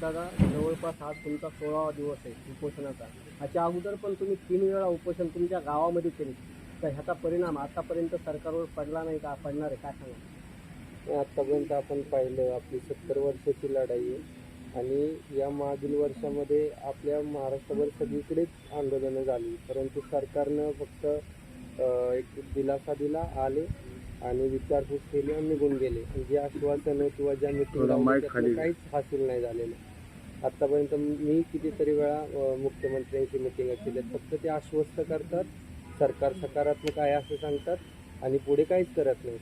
दादा जवळपास आज तुमचा सोळावा दिवस आहे उपोषणाचा. ह्याच्या अगोदर पण तुम्ही तीन वेळा उपोषण तुमच्या गावामध्ये केले. तर ह्याचा परिणाम आतापर्यंत सरकारवर पडला नाही का? पडणार आहे काय सांगा आतापर्यंत आपण पाहिलं आपली सत्तर वर्षाची लढाई आहे. आणि या मागील वर्षामध्ये आपल्या महाराष्ट्रभर सगळीकडेच आंदोलनं झाली. परंतु सरकारनं फक्त एक दिलासा दिला आले आणि विचारपूस केली आणि निघून गेले. जे आश्वासनं किंवा ज्या मिटिंग काहीच हासिल नाही झालेलं. आतापर्यंत मी कितीतरी वेळा मुख्यमंत्र्यांची मिटिंग केल्या फक्त ते आश्वस्त करतात सरकार सकारात्मक आहे असं सांगतात आणि पुढे काहीच करत नाही.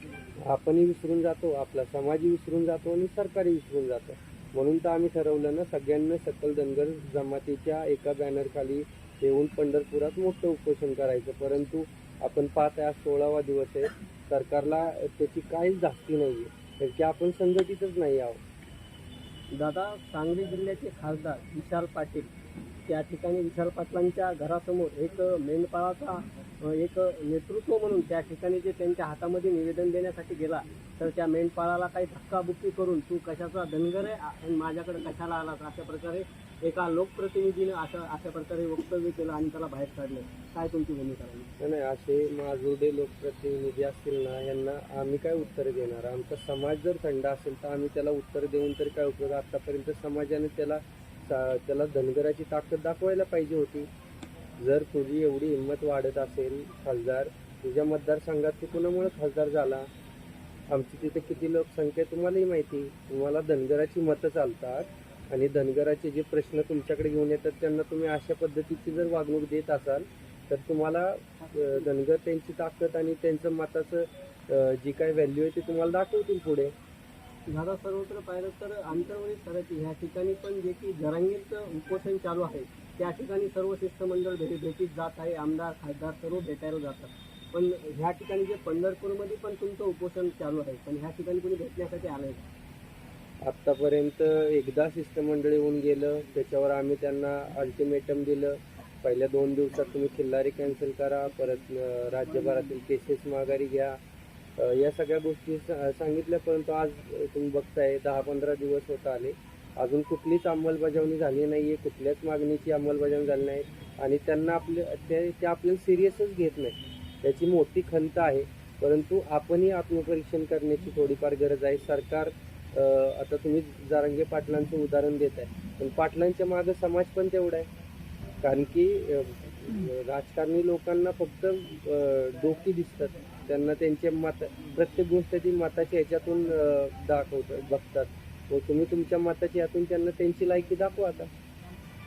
आपणही विसरून जातो आपला समाजही विसरून जातो आणि सरकारही विसरून जातं. म्हणून तर आम्ही ठरवलं ना सगळ्यांना सकल धनगर जमातीच्या एका बॅनरखाली येऊन पंढरपुरात मोठं उपोषण करायचं. परंतु आपण पाहत आहे सोळावा दिवस आहे. सरकारला त्याची काहीच धास्ती नाही आहे कारण की आपण संघटितच नाही आहोत. दादा सांगली जिल्ह्याचे खासदार विशाल पाटील. त्या ठिकाणी विशाल पाटलांच्या घरासमोर एक मेंढपाळाचा एक नेतृत्व म्हणून त्या ठिकाणी जे त्यांच्या हातामध्ये निवेदन देण्यासाठी गेला तर त्या मेंढपाळाला काही धक्काबुक्की करून तू कशाचा धनगर आहे? आणि माझ्याकडे कशाला आलास? अशा प्रकारे एका लोकप्रतिनिधीने अशा अशा प्रकारे वक्तव्य केलं आणि त्याला बाहेर काढलं. काय तुमची भूमिका राहील? नाही, नाही असे माजुर्डे लोकप्रतिनिधी असतील ना यांना आम्ही काय उत्तर देणार? आमचा समाज जर थंड असेल तर आम्ही त्याला उत्तर देऊन तरी काय उपयोग? आतापर्यंत समाजाने त्याला त्याला धनगराची ताकद दाखवायला पाहिजे होती. जर तुझी एवढी हिंमत वाढत असेल खासदार तुझ्या मतदारसंघात तू कुणामुळे खासदार झाला? आमची तिथे किती लोकसंख्या तुम्हालाही माहिती. तुम्हाला धनगराची मतं चालतात आणि धनगराचे जे प्रश्न तुमच्याकडे घेऊन येतात त्यांना तुम्ही अशा पद्धतीची जर वागणूक देत असाल तर तुम्हाला धनगर त्यांची ताकद आणि त्यांचं मताचं जी काय व्हॅल्यू आहे ते तुम्हाला दाखवतील पुढे. दादा सर्वत्र पाहिलं तर आंतरवळी स्तराची ह्या ठिकाणी पण जे की जरांगीत उपोषण चालू आहे. त्या ठिकाणी सर्व शिष्टमंडळ भेटी भेटीत जात आहे आमदार खासदार सर्व भेटायला जातात. पण ह्या ठिकाणी जे पंढरपूरमध्ये पण तुमचं उपोषण चालू आहे पण ह्या ठिकाणी कोणी भेटण्यासाठी आलं का? आत्तापर्यंत एकदा शिष्टमंडळ येऊन गेलं त्याच्यावर आम्ही त्यांना अल्टिमेटम दिलं. पहिल्या दोन दिवसात तुम्ही खिल्लारी कॅन्सल करा परत राज्यभरातील केसेस माघारी घ्या. या सगळ्या गोष्टी सांगितल्या परंतु आज तुम्ही बघताय दहा पंधरा दिवस होत आले. अजून कुठलीच अंमलबजावणी झाली नाही आहे कुठल्याच मागणीची अंमलबजावणी झाली नाही आणि त्यांना आपले ते ते आपल्याला सिरियसच घेत नाही. त्याची मोठी खंत आहे. परंतु आपणही आत्मपरीक्षण करण्याची थोडीफार गरज आहे. सरकार आता तुम्ही जारंगे पाटलांचं उदाहरण देत आहे पण पाटलांच्या मागं समाज पण तेवढा आहे. कारण की राजकारणी लोकांना फक्त डोकी दिसतात. त्यांना त्यांचे मत प्रत्येक गोष्ट ती मताच्या ह्याच्यातून दाखवतात बघतात. मग तुम्ही तुमच्या मताच्या ह्यातून त्यांना त्यांची लायकी दाखवा आता.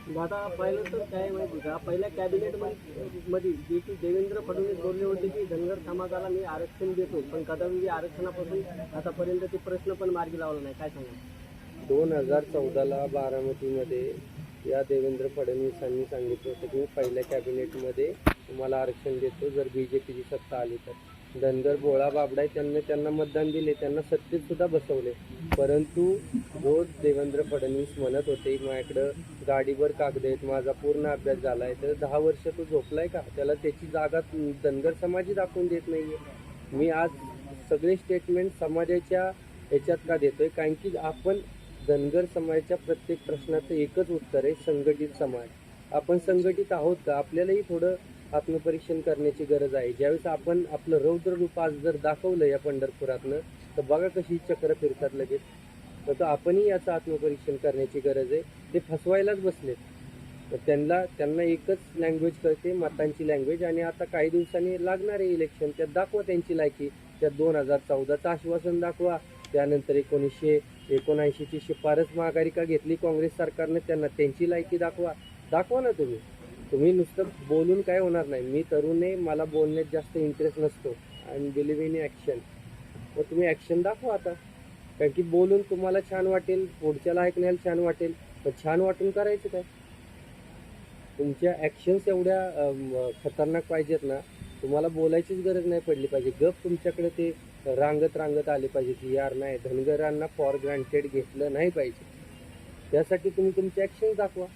दादा पाहिलं तर काय माहिती का? पहिल्या कॅबिनेटमध्ये जे की देवेंद्र फडणवीस बोलले होते की धनगर समाजाला मी आरक्षण देतो पण कदापि आरक्षणापासून आतापर्यंत ते प्रश्न पण मार्गी लावला नाही. काय सांगा दोन हजार चौदाला बारामतीमध्ये या देवेंद्र फडणवीसांनी सांगितलं होतं की मी पहिल्या कॅबिनेटमध्ये तुम्हाला आरक्षण देतो. जर बी जे पीची सत्ता आली तर. धनगर बोळा बाबडाय त्यांनी त्यांना मतदान दिले. त्यांना सत्तेत सुद्धा बसवले. परंतु रोज देवेंद्र फडणवीस म्हणत होते माझ्याकडं गाडीवर कागद आहेत. माझा पूर्ण अभ्यास झाला आहे. तर दहा वर्ष तो झोपलाय का? त्याला त्याची जागा धनगर समाजही दाखवून देत नाहीये. मी आज सगळे स्टेटमेंट समाजाच्या ह्याच्यात का देतोय? कारण की आपण धनगर समाजाच्या प्रत्येक प्रश्नाचं एकच उत्तर आहे संघटित समाज. आपण संघटित आहोत का? आपल्यालाही थोडं आत्मपरीक्षण करण्याची गरज आहे. ज्यावेळेस आपण आपलं रौद्र रूप आज जर दाखवलं या पंढरपुरातनं तर बघा कशी चक्र फिरतात लगेच. तर आपणही याचं आत्मपरीक्षण करण्याची गरज आहे. ते फसवायलाच बसलेत. तर त्यांना त्यांना एकच लँग्वेज कळते मतांची लँग्वेज आणि आता काही दिवसांनी लागणारे इलेक्शन त्यात दाखवा त्यांची लायकी. त्यात दोन हजार चौदाचं आश्वासन दाखवा. त्यानंतर एकोणीसशे एकोणऐंशीची शिफारस माघारी का घेतली. काँग्रेस सरकारनं त्यांना त्यांची लायकी दाखवा. दाखवा ना तुम्ही. तुम्ही नुसतं बोलून काय होणार नाही. मी तरुण आहे मला बोलण्यात जास्त इंटरेस्ट नसतो. आणि बिलीव इन ॲक्शन मग तुम्ही ॲक्शन दाखवा आता. कारण की बोलून तुम्हाला छान वाटेल पुढच्याला ऐकण्याला छान वाटेल. पण छान वाटून करायचं काय? तुमच्या ॲक्शन्स एवढ्या खतरनाक पाहिजेत ना. तुम्हाला बोलायचीच गरज नाही पडली पाहिजे. गप तुमच्याकडे ते रांगत रांगत आले पाहिजे की यार नाही धनगरांना फॉर ग्रांटेड घेतलं नाही पाहिजे. त्यासाठी तुम्ही तुमचे ॲक्शन दाखवा.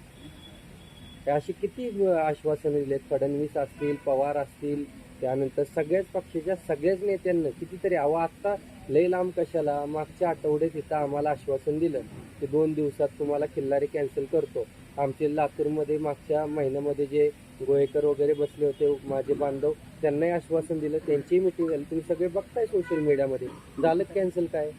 अशी किती आश्वासनं दिलेत? फडणवीस असतील पवार असतील त्यानंतर सगळ्याच पक्षाच्या सगळ्याच नेत्यांना कितीतरी अहो आत्ता लई लांब कशाला? मागच्या आठवड्यात इथं आम्हाला आश्वासन दिलं की दोन दिवसात तुम्हाला खिल्लारी कॅन्सल करतो. आमचे लातूरमध्ये मागच्या महिन्यामध्ये जे गोयकर वगैरे बसले होते माझे बांधव त्यांनाही आश्वासन दिलं. त्यांचीही मिटिंग झाली. तुम्ही सगळे बघताय सोशल मीडियामध्ये झालं कॅन्सल काय?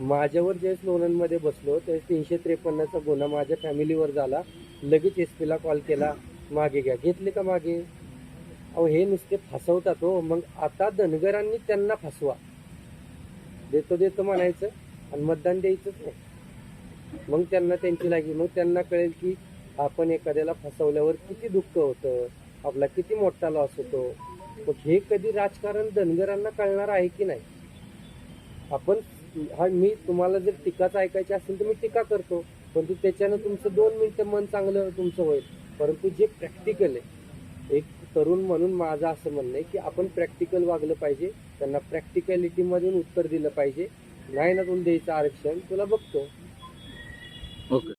माझ्यावर ज्यावेळेस लोणंदमध्ये बसलो त्यावेळेस तीनशे त्रेपन्नचा गुन्हा माझ्या फॅमिलीवर झाला. लगेच एस पीला कॉल केला मागे घ्या. घेतले का मागे? अहो हे नुसते फसवतात हो. मग आता धनगरांनी त्यांना फसवा. देतो देतो म्हणायचं. आणि मतदान द्यायचंच नाही. मग त्यांना त्यांची लागी. मग त्यांना कळेल की आपण एखाद्याला फसवल्यावर किती दुःख होतं आपला किती मोठा लॉस होतो. मग हे कधी राजकारण धनगरांना कळणार आहे की नाही? आपण हा मी तुम्हाला जर टीकाच ऐकायची असेल तर मी टीका करतो. परंतु त्याच्यानं तुमचं दोन मिनिटं मन चांगलं तुमचं होईल. परंतु जे प्रॅक्टिकल आहे एक तरुण म्हणून माझं असं म्हणणं आहे की आपण प्रॅक्टिकल वागलं पाहिजे त्यांना प्रॅक्टिकॅलिटीमधून उत्तर दिलं पाहिजे. नाही ना तुला द्यायचं आरक्षण तुला बघतो. ओके.